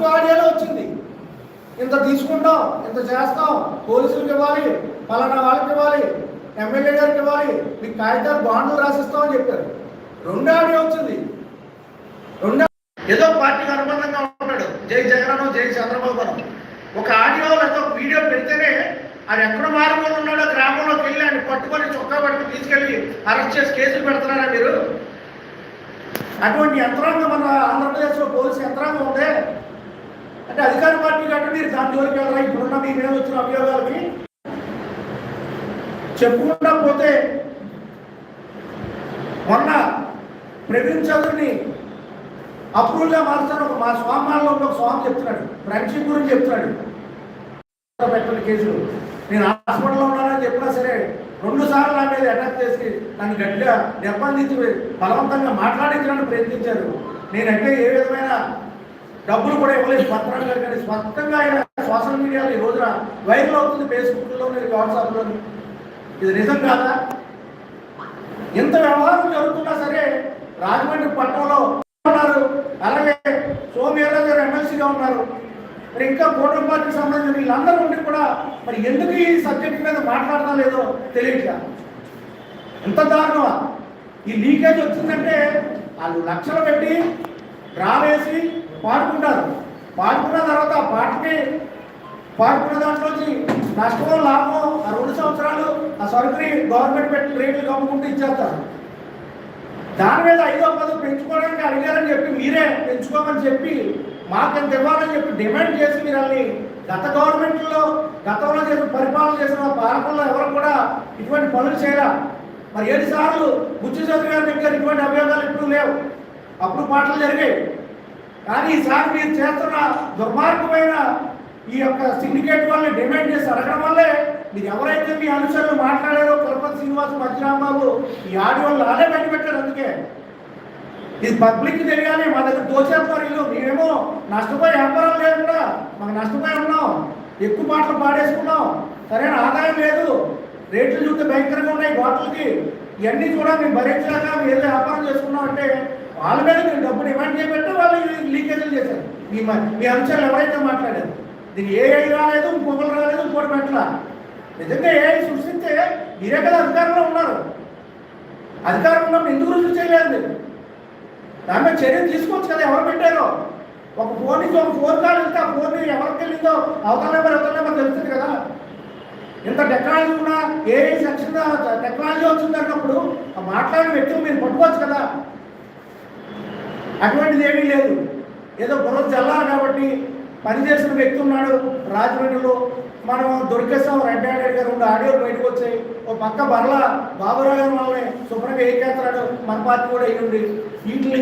First ఆడియోలో వచ్చింది. ఇంత తీసుకుంటాం ఇంత చేస్తాం పోలీసులకు ఇవ్వాలి పలానా వాళ్ళకి ఇవ్వాలి ఎమ్మెల్యే గారికి ఇవ్వాలి మీకు కాగితాలు బాండ్లు రాసిస్తామని చెప్పారు. రెండో ఐడియా వచ్చింది. రెండు ఏదో పార్టీకి అనుబంధంగా ఉంటాడు జై జగన్ జై చంద్రబాబు ఒక ఆడియో లేదా ఒక వీడియో పెడితేనే అది ఎక్కడ మారుమూలు ఉన్నాడో గ్రామంలోకి వెళ్ళి ఆయన పట్టుకొని చొక్కా పట్టుకుని తీసుకెళ్ళి అరెస్ట్ చేసి కేసులు పెడుతున్నారా మీరు? అటువంటి యంత్రాంగం మన ఆంధ్రప్రదేశ్లో పోలీసు యంత్రాంగం ఉంటే అంటే అధికార పార్టీ కంటే మీరు దాని జోలికి వెళ్ళరా ఇప్పుడున్న మీ మీద వచ్చిన అభియోగాలకి చెప్పుకుంటా పోతే మొన్న ప్రవీణ్ చౌదరిని అప్రూవ్గా మారుతాను ఒక మా స్వామాల్లో ఒక స్వామి చెప్తున్నాడు ఫ్రెండ్షిప్ గురించి చెప్తున్నాడు. పెట్టిన కేసులు. నేను హాస్పిటల్లో ఉన్నానని చెప్పినా సరే రెండు సార్లు నా మీద అటాక్ చేసి నన్ను గట్టిగా నిర్బంధించి బలవంతంగా మాట్లాడించడానికి ప్రయత్నించారు. నేనంటే ఏ విధమైన డబ్బులు కూడా ఇవ్వలేదు. పత్రంగా కానీ స్వంతంగా ఆయన సోషల్ మీడియాలో ఈ రోజున వైరల్ అవుతుంది ఫేస్బుక్లోని వాట్సాప్లోని ఇది నిజం కాదా? ఇంత వ్యవహారం జరుగుతున్నా సరే రాజమండ్రి పట్టణంలో ఉన్నారు. అలాగే సోమేరా గారు ఎమ్మెల్సీగా ఉన్నారు. మరి ఇంకా కూటమి పార్టీకి సంబంధించిన వీళ్ళందరూ ఉండి కూడా మరి ఎందుకు ఈ సబ్జెక్ట్ మీద మాట్లాడడం లేదో తెలియట్లా? ఎంత దారుణమా? ఈ లీకేజ్ వచ్చిందంటే వాళ్ళు లక్షలు పెట్టి డ్రా వేసి పాడుకుంటారు. పాడుకున్న తర్వాత ఆ పాటకి పాడుకున్న దాంట్లోంచి నష్టమో లాభమో ఆ రెండు సంవత్సరాలు ఆ సరుకుని గవర్నమెంట్ పెట్టి రేట్లు కమ్ముకుంటూ ఇచ్చేస్తారు. దాని మీద ఐదో పదో పెంచుకోవడానికి అడిగారని చెప్పి మీరే పెంచుకోమని చెప్పి మాకెంత ఇవ్వాలని చెప్పి డిమాండ్ చేసి మీరు గత గవర్నమెంట్లో గతంలో చేసిన పరిపాలన చేసిన పాలకుల్లో ఎవరు కూడా ఇటువంటి పనులు చేయరా మరి ఏడు సార్లు బుచ్చి చౌదరి గారి దగ్గర ఇటువంటి అభియోగాలు ఇప్పుడు లేవు. అప్పుడు పాటలు జరిగాయి. కానీ ఈసారి మీరు చేస్తున్న దుర్మార్గమైన ఈ యొక్క సిండికేట్ వాళ్ళని డిమాండ్ చేసి అడగడం వల్లే మీరు ఎవరైతే మీ అనుచరులు మాట్లాడారో తిరుపతి శ్రీనివాస్ మధ్యరాంబాబు ఈ ఆడియోలు ఆడే బయట పెట్టారు అందుకే. ఇది పబ్లిక్ తెలియాలి మా దగ్గర దోచేస్తారు ఇల్లు మేమేమో నష్టపోయి వ్యాపారం లేకుండా మాకు నష్టపోయి ఉన్నాం. ఎక్కువ పాటలు పాడేసుకున్నాం. సరైన ఆదాయం లేదు. రేట్లు చూస్తే భయంకరంగా ఉన్నాయి బాటిల్కి. ఇవన్నీ కూడా మేము భరించాక మేము వ్యాపారం చేసుకున్నాం అంటే వాళ్ళ మీద మీరు డబ్బు డిమాండ్ చేయబట్టి వాళ్ళు లీకేజీలు చేశారు. మీ మ- మీ అంశాలు ఎవరైతే మాట్లాడారు? దీనికి ఏ ఐ రాలేదు ఇంకొకరు రాలేదు ఇంకోటి పెట్టలా నిజంగా ఏఐ సృష్టిస్తే మీరే కదా అధికారంలో ఉన్నారు. అధికారం ఉన్నప్పుడు ఎందుకు రుజువు చేయలేదు దాని మీద చర్య తీసుకోవచ్చు కదా ఎవరు పెట్టారో? ఒక ఫోన్ నుంచి ఒక ఫోన్ కాల్ వెళ్తే ఆ ఫోన్ ఎవరికి వెళ్ళిందో అవతల నెంబర్ అవతల నెంబర్ తెలుస్తుంది కదా. ఇంత టెక్నాలజీ ఉన్నా ఏ సెక్షన్ టెక్నాలజీ వచ్చిందన్నప్పుడు ఆ మాట్లాడిన వ్యక్తిని మీరు పట్టుకోవచ్చు కదా. అటువంటిది ఏమీ లేదు. ఏదో బుర్ర చల్లారు కాబట్టి పనిచేసిన వ్యక్తి ఉన్నాడు రాజమండ్రిలో. మనం దొరికేస్తాం రెడ్ హ్యాండెడ్ గారు రెండు ఆడియోలు బయటకు వచ్చాయి. ఓ పక్క బర్ల బాబురావు గారు మనల్ని శుభ్రంగా ఏకేస్తున్నాడు మన పార్టీ కూడా అయ్యి ఉంది వీటిని